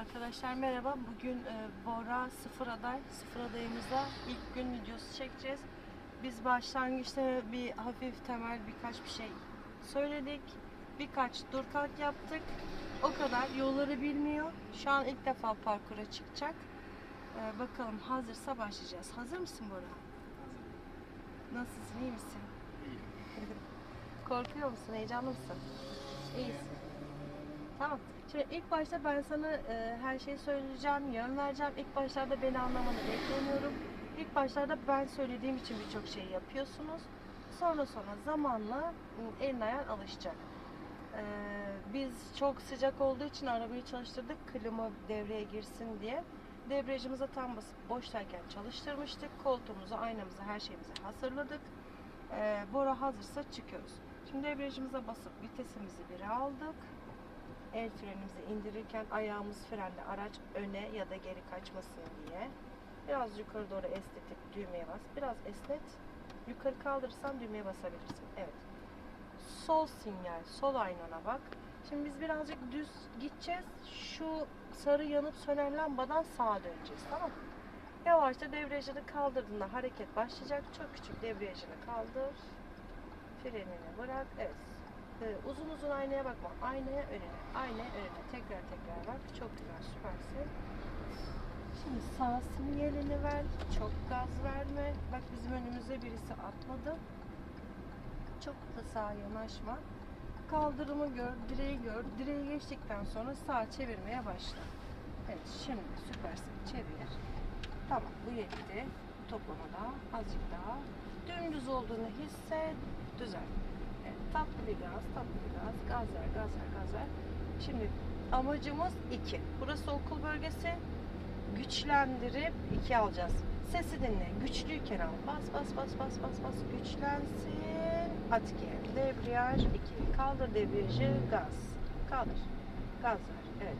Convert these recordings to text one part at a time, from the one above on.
Arkadaşlar merhaba. Bugün e, Bora sıfır aday, sıfır adayımızla ilk gün videosu çekeceğiz. Biz başlangıçta bir hafif temel birkaç bir şey söyledik. Birkaç dur kalk yaptık. O kadar. Yolları bilmiyor. Şu an ilk defa parkura çıkacak. E, bakalım hazırsa başlayacağız. Hazır mısın Bora? Nasılsın? iyi misin? Korkuyor musun? Heyecanlı mısın? İyisin. Tamam. Şimdi ilk başta ben sana e, her şeyi söyleyeceğim, yön vereceğim. İlk başlarda beni anlamanı beklemiyorum. İlk başlarda ben söylediğim için birçok şey yapıyorsunuz. Sonra sonra zamanla elin ayağın alışacak. E, biz çok sıcak olduğu için arabayı çalıştırdık. Klima devreye girsin diye. Debriyajımıza tam basıp boştayken çalıştırmıştık. Koltuğumuzu, aynamızı, her şeyimizi hazırladık. E, Bora hazırsa çıkıyoruz. Şimdi debriyajımıza basıp vitesimizi bir aldık el frenimizi indirirken ayağımız frende araç öne ya da geri kaçmasın diye. Biraz yukarı doğru esnetip düğmeye bas. Biraz esnet. Yukarı kaldırırsan düğmeye basabilirsin. Evet. Sol sinyal, sol aynana bak. Şimdi biz birazcık düz gideceğiz. Şu sarı yanıp sönen lambadan sağa döneceğiz. Tamam mı? Yavaşça debriyajını kaldırdığında hareket başlayacak. Çok küçük debriyajını kaldır. Frenini bırak. Evet. Ee, uzun uzun aynaya bakma. Aynaya önüne. Aynaya önüne. Tekrar tekrar bak. Çok güzel. Süpersin. Şimdi sağ sinyalini ver. Çok gaz verme. Bak bizim önümüze birisi atladı. Çok da sağa yanaşma. Kaldırımı gör, direği gör. Direği geçtikten sonra sağa çevirmeye başla. Evet şimdi süpersin. Çevir. Tamam bu yetti. Toplama daha. Azıcık daha. Dümdüz olduğunu hisset. Düzel. Tatlı bir gaz, tatlı bir gaz. Gaz ver, gaz ver, gaz ver. Şimdi amacımız iki. Burası okul bölgesi. Güçlendirip iki alacağız. Sesi dinle. Güçlüyken al. Bas, bas, bas, bas, bas, bas. Güçlensin. At iki. Debriyaj iki. Kaldır debriyajı. Gaz. Kaldır. Gaz ver. Evet.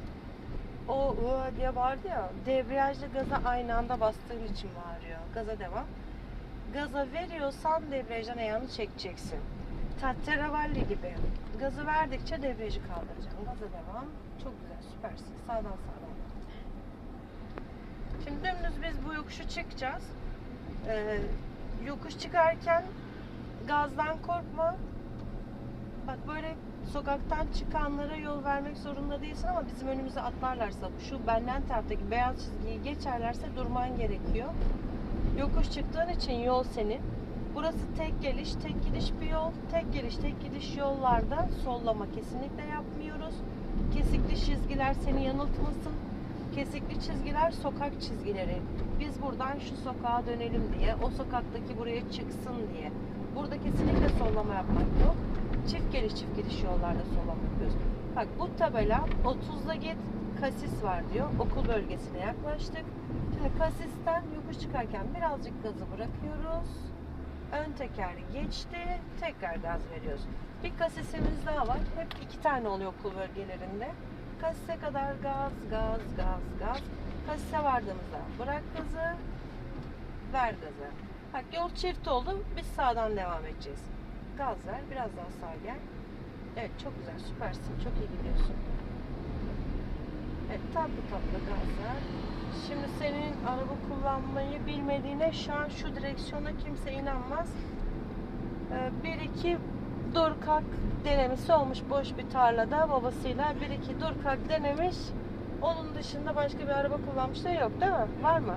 O "Ua" diye bağırdı ya. Debriyajla gaza aynı anda bastığın için bağırıyor. Gaza devam. Gaza veriyorsan debriyajdan ayağını çekeceksin. Tahterevalli gibi. Gazı verdikçe debriyajı kaldıracaksın. Gaza devam. Çok güzel, süpersin. Sağdan sağdan. Şimdi dümdüz biz bu yokuşu çıkacağız. Ee, yokuş çıkarken gazdan korkma. Bak böyle sokaktan çıkanlara yol vermek zorunda değilsin ama bizim önümüze atlarlarsa, şu benden taraftaki beyaz çizgiyi geçerlerse durman gerekiyor. Yokuş çıktığın için yol senin. Burası tek geliş, tek gidiş bir yol. Tek geliş, tek gidiş yollarda sollama kesinlikle yapmıyoruz. Kesikli çizgiler seni yanıltmasın. Kesikli çizgiler sokak çizgileri. Biz buradan şu sokağa dönelim diye, o sokaktaki buraya çıksın diye. Burada kesinlikle sollama yapmak yok. Çift geliş, çift gidiş yollarda sollama yapıyoruz. Bak bu tabela 30'da git, kasis var diyor. Okul bölgesine yaklaştık. Şimdi kasisten yokuş çıkarken birazcık gazı bırakıyoruz. Ön teker geçti. Tekrar gaz veriyoruz. Bir kasisimiz daha var. Hep iki tane oluyor okul bölgelerinde. Kasise kadar gaz, gaz, gaz, gaz. Kasise vardığımızda bırak gazı, ver gazı. Bak yol çift oldu. Biz sağdan devam edeceğiz. Gaz ver. Biraz daha sağ gel. Evet çok güzel. Süpersin. Çok iyi gidiyorsun. Evet tatlı tatlı gaz ver. Şimdi senin araba kullanmayı bilmediğine şu an şu direksiyona kimse inanmaz. Ee, bir iki dur kalk denemesi olmuş boş bir tarlada babasıyla bir iki dur kalk denemiş. Onun dışında başka bir araba kullanmış da yok değil mi? Var mı?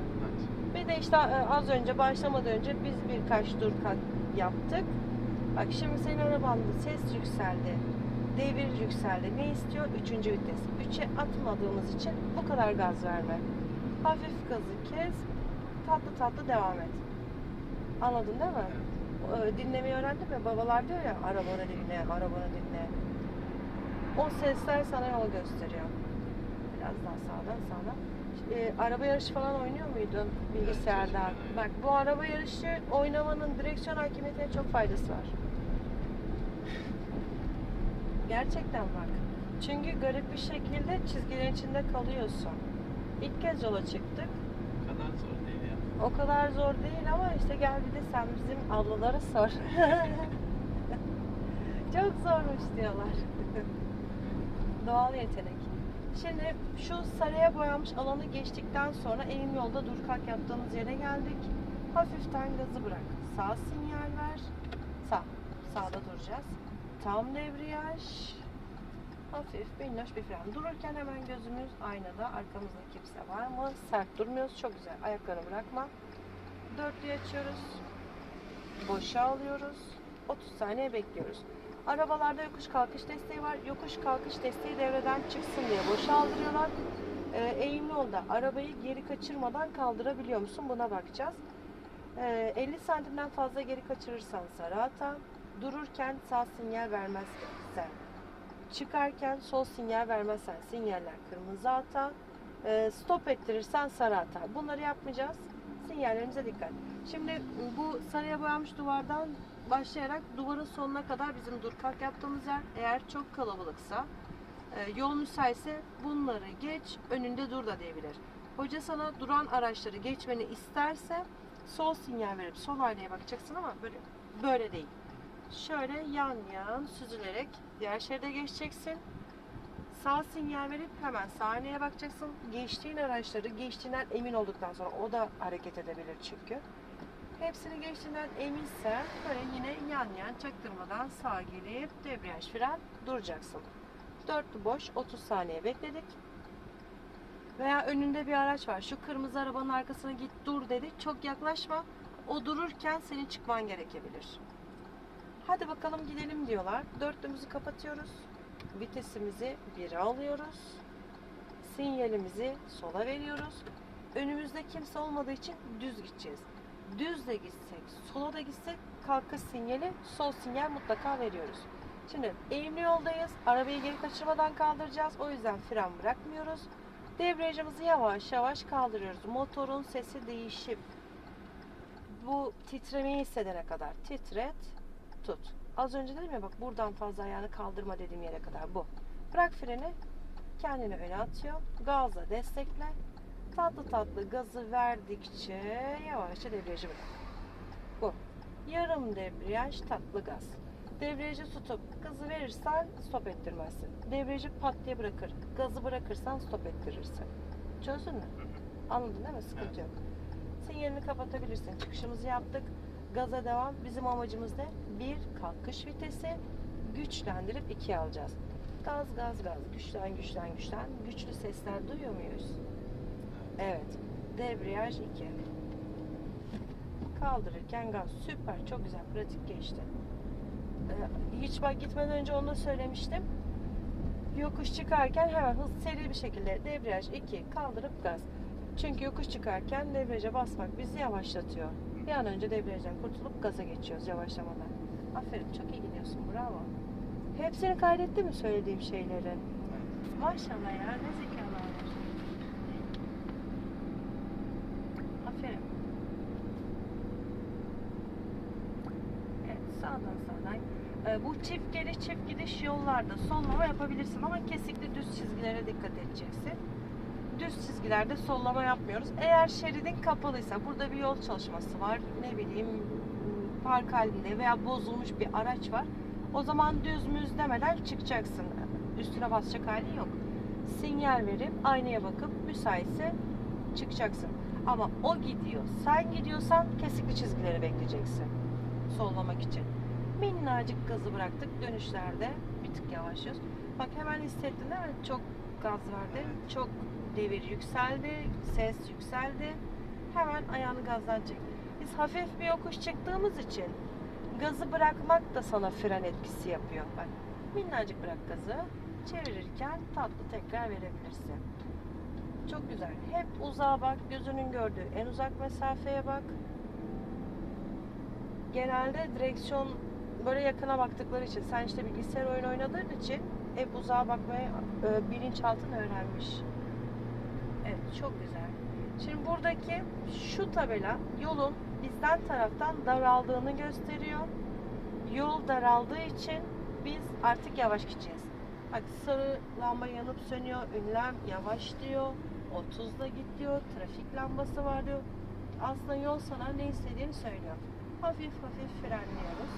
Bir de işte e, az önce başlamadan önce biz birkaç dur kalk yaptık. Bak şimdi senin arabanda ses yükseldi. Devir yükseldi. Ne istiyor? Üçüncü vites. Üçe atmadığımız için bu kadar gaz verme. Hafif gazı kes. Tatlı tatlı devam et. Anladın değil mi? Ee, Dinlemeyi öğrendin mi? Babalar diyor ya arabanı dinle, arabanı dinle. O sesler sana yol gösteriyor. Biraz daha sağdan sağdan. Ee, araba yarışı falan oynuyor muydun bilgisayarda? Evet, Bak bu araba yarışı oynamanın direksiyon hakimiyetine çok faydası var. Gerçekten bak. Çünkü garip bir şekilde çizgilerin içinde kalıyorsun. İlk kez yola çıktık. O kadar zor değil ya. O kadar zor değil ama işte gel bir de sen bizim ablalara sor. Çok zormuş diyorlar. Doğal yetenek. Şimdi şu sarıya boyanmış alanı geçtikten sonra eğim yolda dur kalk yaptığımız yere geldik. Hafiften gazı bırak. Sağ sinyal ver. Sağ. Sağda duracağız. Tam debriyaj. Hafif minnoş bir fren. Dururken hemen gözümüz aynada. Arkamızda kimse var mı? Sert durmuyoruz. Çok güzel. Ayaklarını bırakma. Dörtlüyü açıyoruz. Boşa alıyoruz. 30 saniye bekliyoruz. Arabalarda yokuş kalkış desteği var. Yokuş kalkış desteği devreden çıksın diye boşa aldırıyorlar. Ee, eğimli yolda arabayı geri kaçırmadan kaldırabiliyor musun? Buna bakacağız. Ee, 50 santimden fazla geri kaçırırsan sarı hata. Dururken sağ sinyal vermezsen. Çıkarken sol sinyal vermezsen sinyaller kırmızı hata. Ee, stop ettirirsen sarı hata. Bunları yapmayacağız. Sinyallerimize dikkat. Şimdi bu sarıya boyanmış duvardan başlayarak duvarın sonuna kadar bizim dur kalk yaptığımız yer. Eğer çok kalabalıksa, e, yol müsaitse bunları geç, önünde dur da diyebilir. Hoca sana duran araçları geçmeni isterse sol sinyal verip sol aynaya bakacaksın ama böyle böyle değil. Şöyle yan yan süzülerek diğer şeride geçeceksin. Sağ sinyal verip hemen aynaya bakacaksın. Geçtiğin araçları geçtiğinden emin olduktan sonra o da hareket edebilir çünkü. Hepsini geçtiğinden eminsen böyle yine yan yan çaktırmadan sağa gelip debriyaj fren duracaksın. Dörtlü boş 30 saniye bekledik. Veya önünde bir araç var. Şu kırmızı arabanın arkasına git dur dedi. Çok yaklaşma. O dururken senin çıkman gerekebilir. Hadi bakalım gidelim diyorlar. Dörtlümüzü kapatıyoruz. Vitesimizi 1'e alıyoruz. Sinyalimizi sola veriyoruz. Önümüzde kimse olmadığı için düz gideceğiz. Düz de gitsek, sola da gitsek kalkış sinyali, sol sinyal mutlaka veriyoruz. Şimdi eğimli yoldayız. Arabayı geri kaçırmadan kaldıracağız. O yüzden fren bırakmıyoruz. Debriyajımızı yavaş yavaş kaldırıyoruz. Motorun sesi değişip bu titremeyi hissedene kadar titret, tut. Az önce dedim ya bak buradan fazla ayağını kaldırma dediğim yere kadar bu. Bırak freni, kendini öne atıyor. Gazla destekle. Tatlı tatlı gazı verdikçe yavaşça debriyajı bırak. Bu. Yarım debriyaj tatlı gaz. Debriyajı tutup gazı verirsen stop ettirmezsin. Debriyajı pat diye bırakır. Gazı bırakırsan stop ettirirsin. Çözdün mü? Anladın değil mi? Sıkıntı yok. Sinyalini kapatabilirsin. Çıkışımızı yaptık. Gaza devam. Bizim amacımız ne? Bir, kalkış vitesi. Güçlendirip ikiye alacağız. Gaz, gaz, gaz. Güçlen, güçlen, güçlen. Güçlü sesler duyuyor muyuz? Evet. Debriyaj 2. Kaldırırken gaz. Süper. Çok güzel. Pratik geçti. Ee, hiç bak gitmeden önce onu da söylemiştim. Yokuş çıkarken hemen hız seri bir şekilde debriyaj 2 kaldırıp gaz. Çünkü yokuş çıkarken debriyaja basmak bizi yavaşlatıyor. Bir an önce debriyajdan kurtulup gaza geçiyoruz yavaşlamadan. Aferin çok iyi gidiyorsun bravo. Hepsini kaydettin mi söylediğim şeylerin? Maşallah ya ne zekalar var. Aferin. Evet sağdan sağdan. Ee, bu çift geliş çift gidiş yollarda sollama yapabilirsin ama kesinlikle düz çizgilere dikkat edeceksin. Düz çizgilerde sollama yapmıyoruz. Eğer şeridin kapalıysa burada bir yol çalışması var ne bileyim park halinde veya bozulmuş bir araç var. O zaman düz müz demeden çıkacaksın. Üstüne basacak halin yok. Sinyal verip aynaya bakıp müsaitse çıkacaksın. Ama o gidiyor. Sen gidiyorsan kesikli çizgileri bekleyeceksin. Sollamak için. Minnacık gazı bıraktık. Dönüşlerde bir tık yavaşlıyoruz. Bak hemen hissettin değil mi? Çok gaz verdi. Çok devir yükseldi. Ses yükseldi. Hemen ayağını gazdan çek. Biz hafif bir yokuş çıktığımız için gazı bırakmak da sana fren etkisi yapıyor. Bak minnacık bırak gazı. Çevirirken tatlı tekrar verebilirsin. Çok güzel. Hep uzağa bak. Gözünün gördüğü en uzak mesafeye bak. Genelde direksiyon böyle yakına baktıkları için sen işte bilgisayar oyun oynadığın için hep uzağa bakmayı e, bilinçaltın öğrenmiş. Çok güzel. Şimdi buradaki şu tabela yolun bizden taraftan daraldığını gösteriyor. Yol daraldığı için biz artık yavaş gideceğiz. Bak sarı lamba yanıp sönüyor. Ünlem yavaş diyor. 30'da git diyor. Trafik lambası var diyor. Aslında yol sana ne istediğini söylüyor. Hafif hafif frenliyoruz.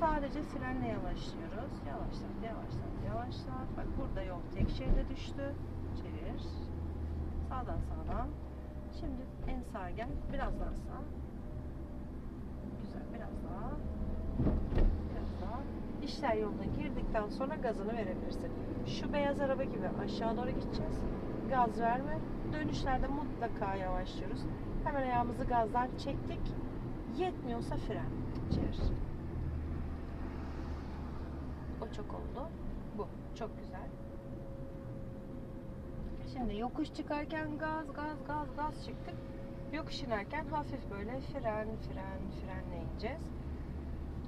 Sadece frenle yavaşlıyoruz. Yavaşlat, yavaşlat, yavaşlat. Bak burada yol tek şeride düştü. çevir. Sağdan sağdan. Şimdi en sağa gel. Biraz daha sağ. Güzel. Biraz daha. Biraz daha. İşler yoluna girdikten sonra gazını verebilirsin. Şu beyaz araba gibi aşağı doğru gideceğiz. Gaz verme. Dönüşlerde mutlaka yavaşlıyoruz. Hemen ayağımızı gazdan çektik. Yetmiyorsa fren. Çevir. O çok oldu. Bu. Çok güzel. Şimdi yokuş çıkarken gaz, gaz, gaz, gaz çıktık. Yokuş inerken hafif böyle fren, fren, frenle ineceğiz.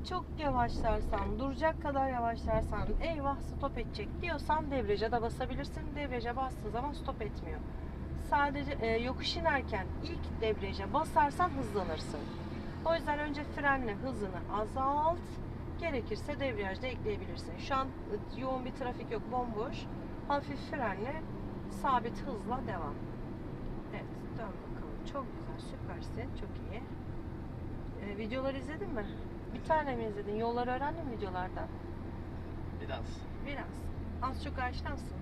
Çok yavaşlarsan, duracak kadar yavaşlarsan, eyvah stop edecek diyorsan debriyaja da basabilirsin. Debriyaja bastığın zaman stop etmiyor. Sadece e, yokuş inerken ilk debriyaja basarsan hızlanırsın. O yüzden önce frenle hızını azalt. Gerekirse debriyajda ekleyebilirsin. Şu an yoğun bir trafik yok, bomboş. Hafif frenle sabit hızla devam. Evet, dön bakalım. Çok güzel, süpersin. Çok iyi. Ee, videoları izledin mi? Bir tane mi izledin? Yolları öğrendin mi videolardan? Biraz. Biraz. Az çok aşinasın.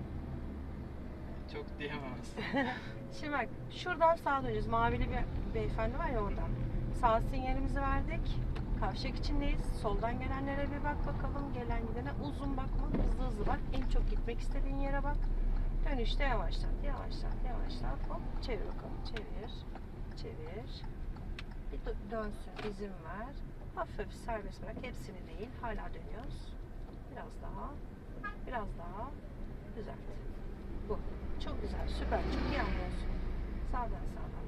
Çok diyemez. Şimdi bak, şuradan sağa döneceğiz. Mavili bir beyefendi var ya oradan. Sağ sinyalimizi verdik. Kavşak içindeyiz. Soldan gelenlere bir bak bakalım. Gelen gidene uzun bakma. Hızlı hızlı bak. En çok gitmek istediğin yere bak. Dönüşte yavaşlat, yavaşlat, yavaşlat. Hop, çevir bakalım. Çevir, çevir. Bir dö- dönsün, izin ver. Hafif serbest bırak. Hepsini değil. Hala dönüyoruz. Biraz daha. Biraz daha. Düzelt. Bu. Çok güzel, süper. Çok iyi anlıyorsun. Sağdan sağdan.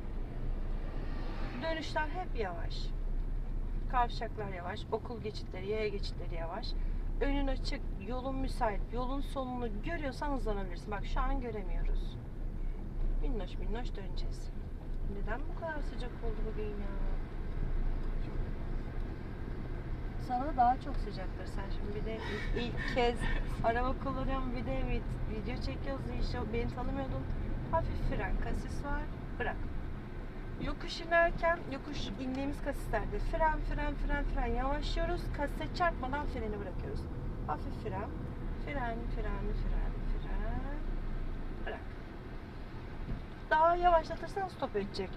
Dönüşler hep yavaş. Kavşaklar yavaş. Okul geçitleri, yaya geçitleri yavaş. Önün açık, yolun müsait, yolun sonunu görüyorsan hızlanabilirsin. Bak şu an göremiyoruz. Minnoş minnoş döneceğiz. Neden bu kadar sıcak oldu bugün ya? Sana daha çok sıcaktır. Sen şimdi bir de ilk, kez araba kullanıyorum. Bir de vid- video çekiyoruz. İşte beni tanımıyordun. Hafif fren, kasis var. Bırak. Yokuş inerken, yokuş indiğimiz kasislerde fren, fren, fren, fren yavaşlıyoruz. Kasise çarpmadan freni bırakıyoruz. Hafif fren, fren, fren, fren, fren. Bırak. Daha yavaşlatırsan stop edecek.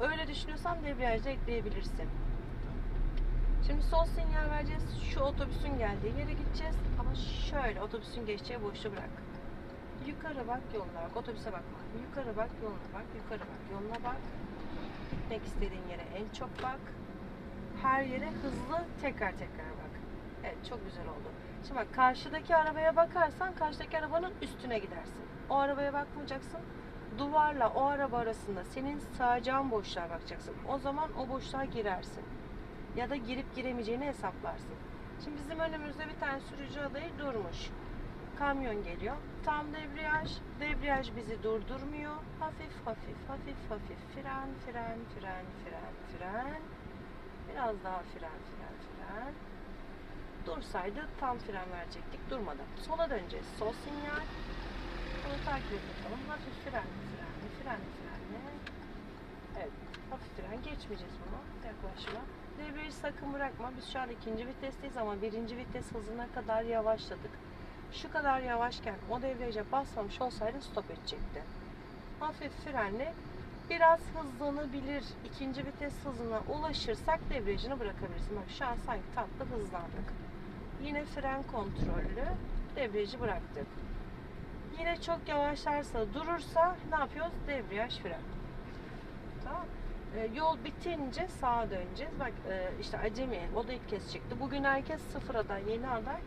Öyle düşünüyorsan debriyajda ekleyebilirsin. Şimdi sol sinyal vereceğiz. Şu otobüsün geldiği yere gideceğiz. Ama şöyle otobüsün geçeceği boşluğu bırak. Yukarı bak yoluna bak. Otobüse bakma. Yukarı bak yoluna bak. Yukarı bak yoluna bak. Gitmek istediğin yere en çok bak. Her yere hızlı tekrar tekrar bak. Evet çok güzel oldu. Şimdi bak karşıdaki arabaya bakarsan karşıdaki arabanın üstüne gidersin. O arabaya bakmayacaksın. Duvarla o araba arasında senin sığacağın boşluğa bakacaksın. O zaman o boşluğa girersin. Ya da girip giremeyeceğini hesaplarsın. Şimdi bizim önümüzde bir tane sürücü adayı durmuş. Kamyon geliyor. Tam debriyaj. Debriyaj bizi durdurmuyor. Hafif hafif hafif hafif fren fren fren fren fren. Biraz daha fren fren fren. Dursaydı tam fren verecektik. Durmadı. Sola döneceğiz. Sol sinyal. Onu takip bakalım. Hafif fren fren fren frenle. Evet. Hafif fren geçmeyeceğiz bunu. Yaklaşma. Debriyajı sakın bırakma. Biz şu an ikinci vitesteyiz ama birinci vites hızına kadar yavaşladık. Şu kadar yavaşken o debriyaja basmamış olsaydı stop edecekti. Hafif frenle biraz hızlanabilir. İkinci vites hızına ulaşırsak debriyajını bırakabilirsin. Bak şu an sanki tatlı hızlandık. Yine fren kontrollü debriyajı bıraktık. Yine çok yavaşlarsa durursa ne yapıyoruz? Debriyaj fren. Tamam. Ee, yol bitince sağa döneceğiz. Bak e, işte acemi o da ilk kez çıktı. Bugün herkes sıfır aday, yeni aday.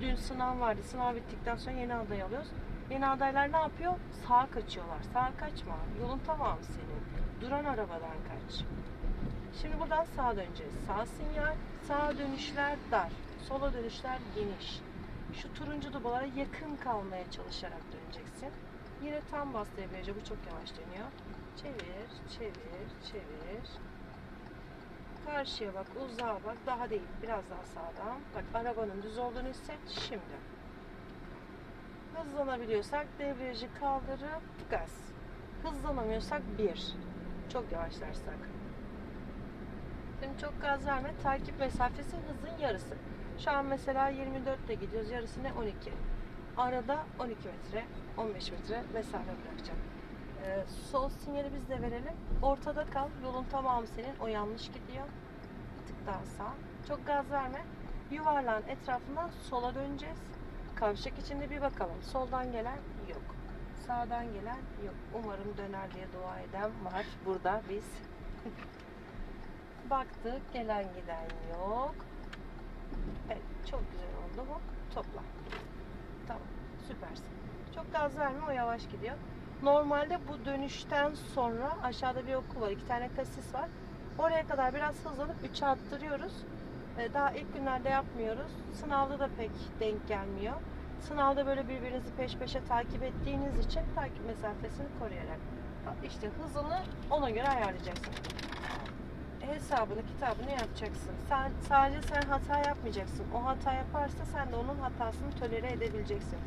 Dün sınav vardı. Sınav bittikten sonra yeni aday alıyoruz. Yeni adaylar ne yapıyor? Sağa kaçıyorlar. Sağa kaçma. Yolun tamamı senin. Duran arabadan kaç. Şimdi buradan sağa döneceğiz. Sağ sinyal, sağa dönüşler dar. Sola dönüşler geniş. Şu turuncu dubalara yakın kalmaya çalışarak döneceksin. Yine tam bas debriyaja. Bu çok yavaş dönüyor. Çevir, çevir, çevir. Karşıya bak, uzağa bak. Daha değil, biraz daha sağdan. Bak arabanın düz olduğunu hisset. Şimdi. Hızlanabiliyorsak debriyajı kaldırıp gaz. Hızlanamıyorsak bir. Çok yavaşlarsak. Şimdi çok gaz verme. Takip mesafesi hızın yarısı. Şu an mesela 24 ile gidiyoruz. Yarısı ne? 12. Arada 12 metre, 15 metre mesafe bırakacağım. Ee, sol sinyali biz de verelim. Ortada kal. Yolun tamamı senin. O yanlış gidiyor. Bir tık daha sağ. Çok gaz verme. Yuvarlağın etrafından sola döneceğiz. Kavşak içinde bir bakalım. Soldan gelen yok. Sağdan gelen yok. Umarım döner diye dua eden var. Burada biz. Baktık gelen giden yok. Evet çok güzel oldu bu. Topla. Tamam süpersin. Çok gaz verme o yavaş gidiyor. Normalde bu dönüşten sonra aşağıda bir okul var. iki tane kasis var. Oraya kadar biraz hızlanıp 3'e attırıyoruz. Ee, Daha ilk günlerde yapmıyoruz. Sınavda da pek denk gelmiyor. Sınavda böyle birbirinizi peş peşe takip ettiğiniz için takip mesafesini koruyarak. İşte hızını ona göre ayarlayacaksın. Hesabını, kitabını yapacaksın. Sen sadece sen hata yapmayacaksın. O hata yaparsa sen de onun hatasını tolere edebileceksin.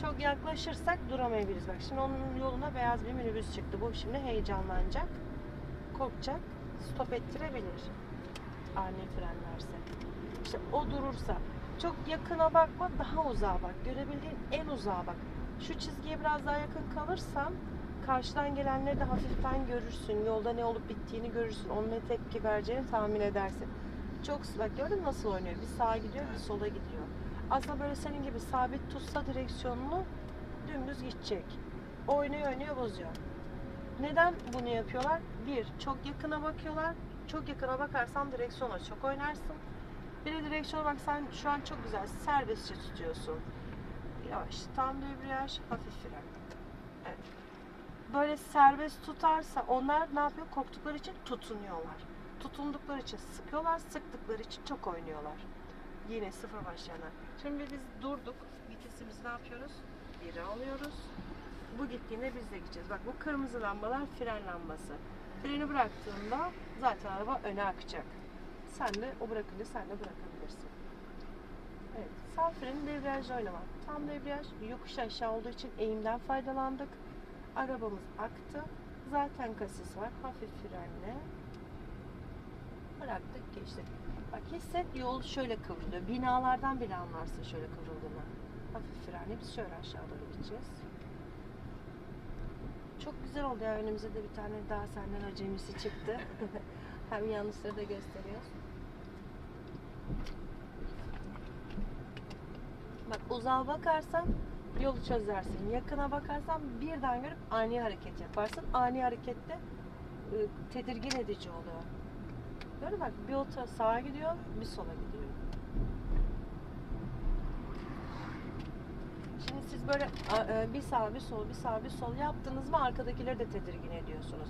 Çok yaklaşırsak duramayabiliriz. Bak şimdi onun yoluna beyaz bir minibüs çıktı. Bu şimdi heyecanlanacak. Korkacak. Stop ettirebilir. Ani frenlerse. İşte o durursa. Çok yakına bakma, daha uzağa bak. Görebildiğin en uzağa bak. Şu çizgiye biraz daha yakın kalırsan karşıdan gelenleri de hafiften görürsün. Yolda ne olup bittiğini görürsün. Onun ne tepki vereceğini tahmin edersin. Çok bak gördün nasıl oynuyor? Bir sağa gidiyor, bir sola gidiyor. Aslında böyle senin gibi sabit tutsa direksiyonunu dümdüz gidecek. Oynuyor oynuyor bozuyor. Neden bunu yapıyorlar? Bir, çok yakına bakıyorlar. Çok yakına bakarsan direksiyona çok oynarsın. Bir de direksiyona bak sen şu an çok güzel serbestçe tutuyorsun. Yavaş, tam debriyaj, hafif fren. Evet. Böyle serbest tutarsa onlar ne yapıyor? Korktukları için tutunuyorlar. Tutundukları için sıkıyorlar, sıktıkları için çok oynuyorlar. Yine sıfır başlayana. Şimdi biz durduk. Vitesimizi ne yapıyoruz? Biri alıyoruz. Bu gittiğinde biz de gideceğiz. Bak bu kırmızı lambalar fren lambası. Freni bıraktığında zaten araba öne akacak. Sen de o bırakınca sen de bırakabilirsin. Evet. Sağ freni debriyajla oynamak. Tam debriyaj yokuş aşağı olduğu için eğimden faydalandık. Arabamız aktı. Zaten kasis var. Hafif frenle bıraktık geçtik. Bak hisset yol şöyle kıvrılıyor. Binalardan bile anlarsın şöyle kıvrıldığını. Hafif frenle biz şöyle aşağı doğru gideceğiz. Çok güzel oldu ya önümüze de bir tane daha senden acemisi çıktı. Hem yanlışları da gösteriyoruz. Bak uzağa bakarsan yolu çözersin. Yakına bakarsan birden görüp ani hareket yaparsın. Ani harekette ı, tedirgin edici oluyor. Mü bak bir ota sağa gidiyor, bir sola gidiyor. Şimdi siz böyle e, bir sağ bir sol bir sağ bir sol yaptınız mı arkadakileri de tedirgin ediyorsunuz.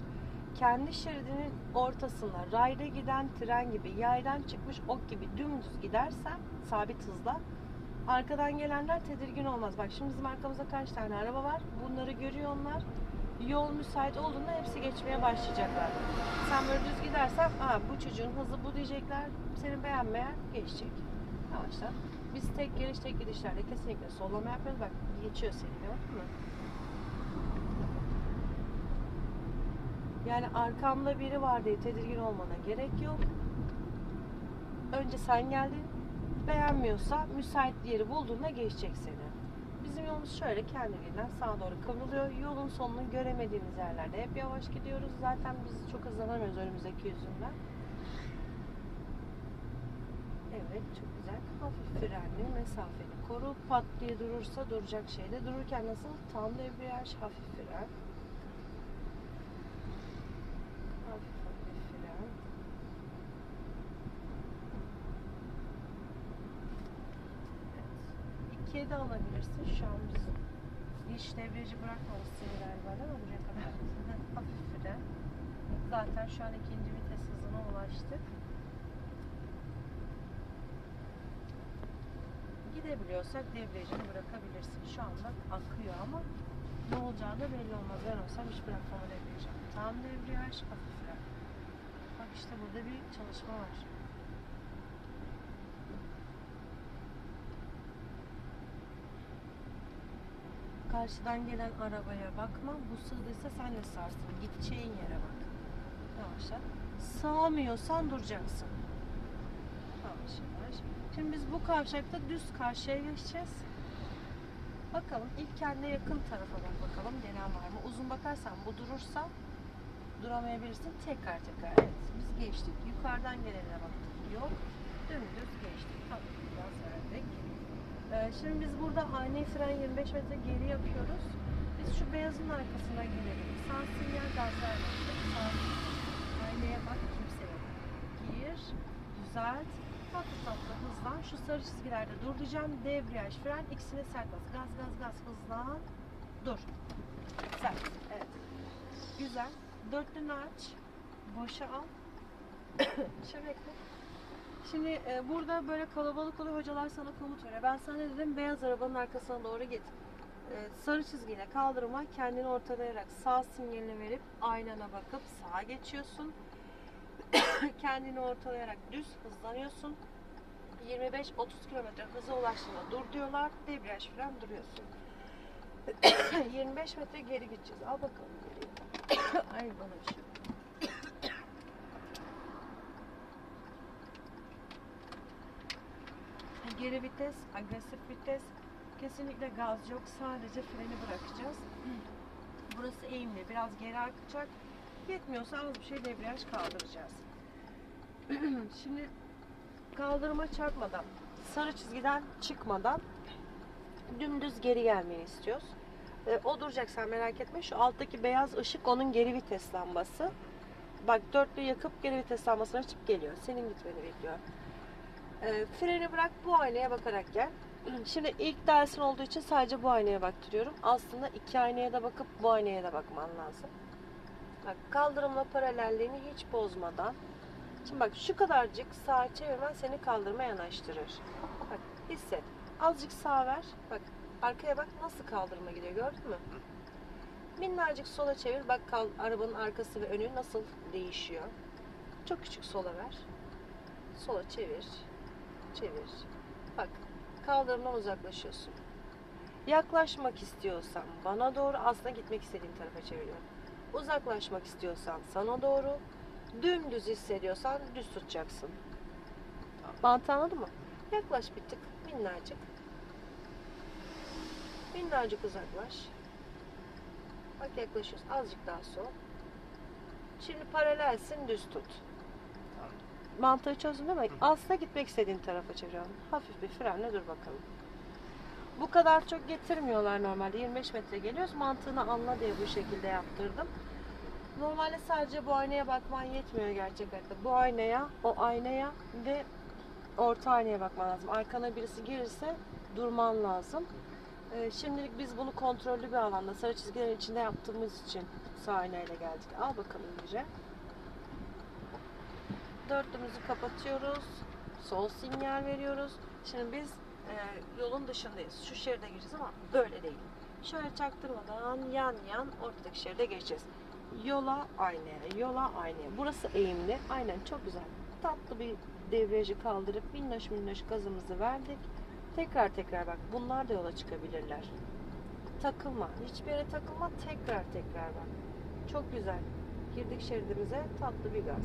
Kendi şeridinin ortasında rayda giden tren gibi yaydan çıkmış ok gibi dümdüz gidersen sabit hızla arkadan gelenler tedirgin olmaz. Bak şimdi bizim arkamızda kaç tane araba var? Bunları görüyor onlar. Yol müsait olduğunda hepsi geçmeye başlayacaklar. Sen böyle düz gidersen Aa, bu çocuğun hızı bu diyecekler. Seni beğenmeyen geçecek. Yavaşla. Biz tek geliş tek gidişlerde kesinlikle sollama yapmıyoruz. Bak geçiyor seni gördün mü? Yani arkamda biri var diye tedirgin olmana gerek yok. Önce sen geldin. Beğenmiyorsa müsait bir yeri bulduğunda geçecek seni. Bizim yolumuz şöyle kendiliğinden sağa doğru kıvrılıyor. Yolun sonunu göremediğimiz yerlerde hep yavaş gidiyoruz. Zaten biz çok hızlanamıyoruz önümüzdeki yüzünden. Evet çok güzel. Hafif frenli mesafeni koru. Pat diye durursa duracak şeyde. Dururken nasıl? Tam debriyaj, hafif fren. Hafif hafif fren. Evet. İkiye de alabilirsin. Şu an biz hiç debriyajı bırakmamışsın galiba değil mi buraya kadar? hafif fren. Zaten şu an ikinci vites hızına ulaştık. Gidebiliyorsak debriyajını bırakabilirsin. Şu anda akıyor ama ne olacağı da belli olmaz. Ben olsam hiç bırakmama debriyajı. Tam debriyaj, hafif fren. Bak işte burada bir çalışma var. Karşıdan gelen arabaya bakma. Bu sığdıysa sen de sarsın. Gideceğin yere bak. Yavaşla. Sığamıyorsan duracaksın. Yavaş yavaş. Şimdi biz bu kavşakta düz karşıya geçeceğiz. Bakalım ilk kendine yakın tarafa bak bakalım gelen var mı? Uzun bakarsan bu durursa duramayabilirsin. Tekrar tekrar. Evet biz geçtik. Yukarıdan gelene baktık. Yok. Dümdüz geçtik. Hafif biraz verdik. Ee, şimdi biz burada ani fren 25 metre geri yapıyoruz. Biz şu beyazın arkasına gelelim. Sağ sinyal gaz vermekte. Sağ aynaya bak kimse yok. Gir. Düzelt. Tatlı tatlı hızlan. Şu sarı çizgilerde dur diyeceğim. Debriyaj, fren ikisine sert bas. Gaz gaz gaz hızlan. Dur. Sert. Evet. Güzel. Dörtlünü aç. Boşa al. Şöyle bekle. Şimdi e, burada böyle kalabalık oluyor. Hocalar sana komut veriyor. Ben sana dedim beyaz arabanın arkasına doğru git. E, sarı çizgiyle kaldırma kendini ortalayarak sağ sinyalini verip aynana bakıp sağa geçiyorsun. kendini ortalayarak düz hızlanıyorsun. 25-30 km hıza ulaştığında dur diyorlar. Debriyaj fren duruyorsun. 25 metre geri gideceğiz. Al bakalım. Ay bana bir şey. Geri vites, agresif vites. Kesinlikle gaz yok. Sadece freni bırakacağız. Burası eğimli. Biraz geri akacak. Yetmiyorsa az bir şey debriyaj kaldıracağız. Şimdi kaldırıma çarpmadan, sarı çizgiden çıkmadan dümdüz geri gelmeni istiyoruz. E, o duracak sen merak etme. Şu alttaki beyaz ışık onun geri vites lambası. Bak dörtlü yakıp geri vites lambasını açıp geliyor. Senin gitmeni bekliyor. E, freni bırak bu aynaya bakarak gel. Şimdi ilk dersin olduğu için sadece bu aynaya baktırıyorum. Aslında iki aynaya da bakıp bu aynaya da bakman lazım. Bak kaldırımla paralelliğini hiç bozmadan. Şimdi bak şu kadarcık sağa çevirmen seni kaldırıma yanaştırır. Bak hisset. Azıcık sağa ver. Bak arkaya bak nasıl kaldırıma gidiyor gördün mü? Minnacık sola çevir. Bak kal, arabanın arkası ve önü nasıl değişiyor. Çok küçük sola ver. Sola çevir. Çevir. Bak kaldırımdan uzaklaşıyorsun. Yaklaşmak istiyorsan bana doğru aslında gitmek istediğim tarafa çeviriyorum. Uzaklaşmak istiyorsan sana doğru. Dümdüz hissediyorsan düz tutacaksın. Mantığı anladın mı? Yaklaş bir tık minnacık. Minnacık uzaklaş. Bak yaklaşıyorsun. Azıcık daha sol. Şimdi paralelsin düz tut. Mantığı değil mi? Aslında gitmek istediğin tarafa çeviriyorum. Hafif bir frenle dur bakalım. Bu kadar çok getirmiyorlar normalde. 25 metre geliyoruz. Mantığını anla diye bu şekilde yaptırdım. Normalde sadece bu aynaya bakman yetmiyor gerçek hayatta. Bu aynaya, o aynaya ve orta aynaya bakman lazım. Arkana birisi gelirse durman lazım. Ee, şimdilik biz bunu kontrollü bir alanda sarı çizgilerin içinde yaptığımız için sağ aynayla geldik. Al bakalım iyice. Dörtlümüzü kapatıyoruz. Sol sinyal veriyoruz. Şimdi biz e, yolun dışındayız. Şu şeride gireceğiz ama böyle değil. Şöyle çaktırmadan yan yan ortadaki şeride geçeceğiz. Yola aynaya, yola aynaya. Burası eğimli. Aynen çok güzel. Tatlı bir debriyajı kaldırıp minnoş minnoş gazımızı verdik. Tekrar tekrar bak. Bunlar da yola çıkabilirler. Takılma. Hiçbir yere takılma. Tekrar tekrar bak. Çok güzel. Girdik şeridimize tatlı bir gaz.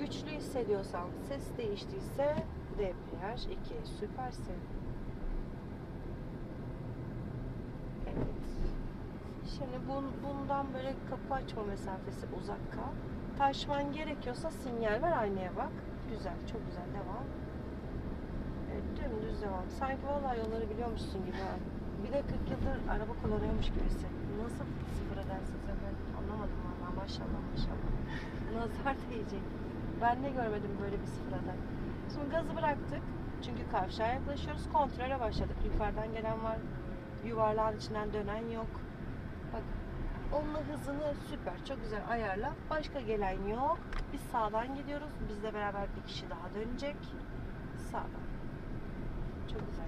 Güçlü hissediyorsan, ses değiştiyse debriyaj 2. Süpersin. Evet. Şimdi bun, bundan böyle kapı açma mesafesi uzak kal. Taşman gerekiyorsa sinyal ver aynaya bak. Güzel, çok güzel devam. Evet, dümdüz devam. Sanki vallahi yolları biliyormuşsun gibi ha. Bir de 40 yıldır araba kullanıyormuş gibisin. Nasıl sıfır edersin sen ben anlamadım vallahi maşallah maşallah. Nazar değecek. Ben de görmedim böyle bir sıfır aday. Şimdi gazı bıraktık. Çünkü kavşağa yaklaşıyoruz. Kontrole başladık. Yukarıdan gelen var. Yuvarlağın içinden dönen yok. Bak onunla hızını süper. Çok güzel ayarla. Başka gelen yok. Biz sağdan gidiyoruz. Bizle beraber bir kişi daha dönecek. Sağdan. Çok güzel.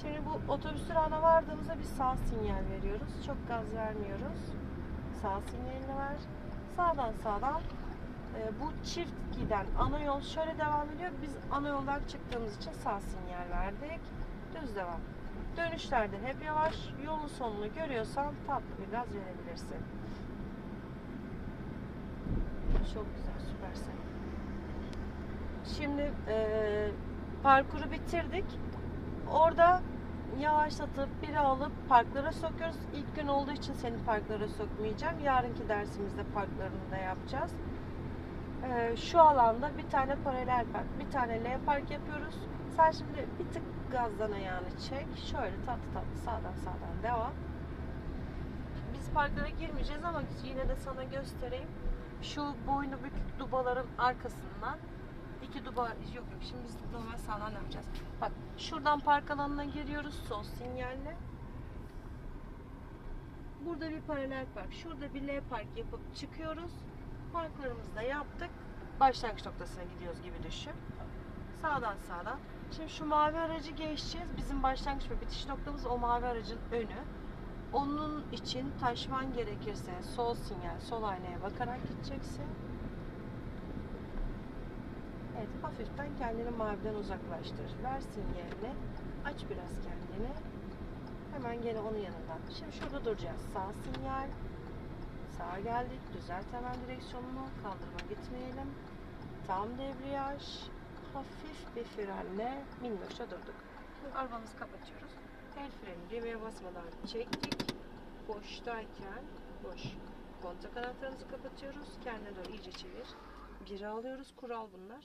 Şimdi bu otobüs durağına vardığımızda bir sağ sinyal veriyoruz. Çok gaz vermiyoruz. Sağ sinyalini ver. Sağdan sağdan bu çift giden ana yol şöyle devam ediyor. Biz ana yoldan çıktığımız için sağ sinyal verdik. Düz devam. Dönüşlerde hep yavaş. Yolun sonunu görüyorsan tatlı bir gaz verebilirsin. Çok güzel, süpersin. Şimdi e, parkuru bitirdik. Orada yavaşlatıp biri alıp parklara sokuyoruz. İlk gün olduğu için seni parklara sokmayacağım. Yarınki dersimizde parklarını da yapacağız. Ee, şu alanda bir tane paralel park, bir tane L park yapıyoruz. Sen şimdi bir tık gazdan ayağını çek. Şöyle tatlı tatlı sağdan sağdan devam. Biz parklara girmeyeceğiz ama yine de sana göstereyim. Şu boynu bükük dubaların arkasından iki duba yok yok şimdi biz normal sağdan yapacağız. Bak şuradan park alanına giriyoruz sol sinyalle. Burada bir paralel park, şurada bir L park yapıp çıkıyoruz. Parklarımızı da yaptık. Başlangıç noktasına gidiyoruz gibi düşün. Sağdan sağdan. Şimdi şu mavi aracı geçeceğiz. Bizim başlangıç ve bitiş noktamız o mavi aracın önü. Onun için taşman gerekirse sol sinyal, sol aynaya bakarak gideceksin. Evet, hafiften kendini maviden uzaklaştır. Ver sinyalini. Aç biraz kendini. Hemen gene onun yanından. Şimdi şurada duracağız. Sağ sinyal. Sağa geldik. Düzelt hemen direksiyonunu. Kaldırma gitmeyelim. Tam debriyaj. Hafif bir frenle minnoşa durduk. Şimdi arabamızı kapatıyoruz. El freni düğmeye basmadan çektik. Boştayken boş. Kontak anahtarımızı kapatıyoruz. Kendine doğru iyice çevir. Geri alıyoruz. Kural bunlar.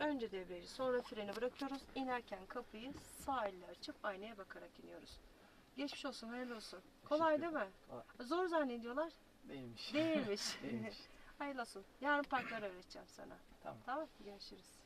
Önce debriyajı sonra freni bırakıyoruz. İnerken kapıyı sağ elle açıp aynaya bakarak iniyoruz. Geçmiş olsun, hayırlı olsun. Kolay değil mi? Zor zannediyorlar. Değilmiş. Değilmiş. Değilmiş. hayırlı olsun. Yarın parkları öğreteceğim sana. Tamam. Tamam, görüşürüz.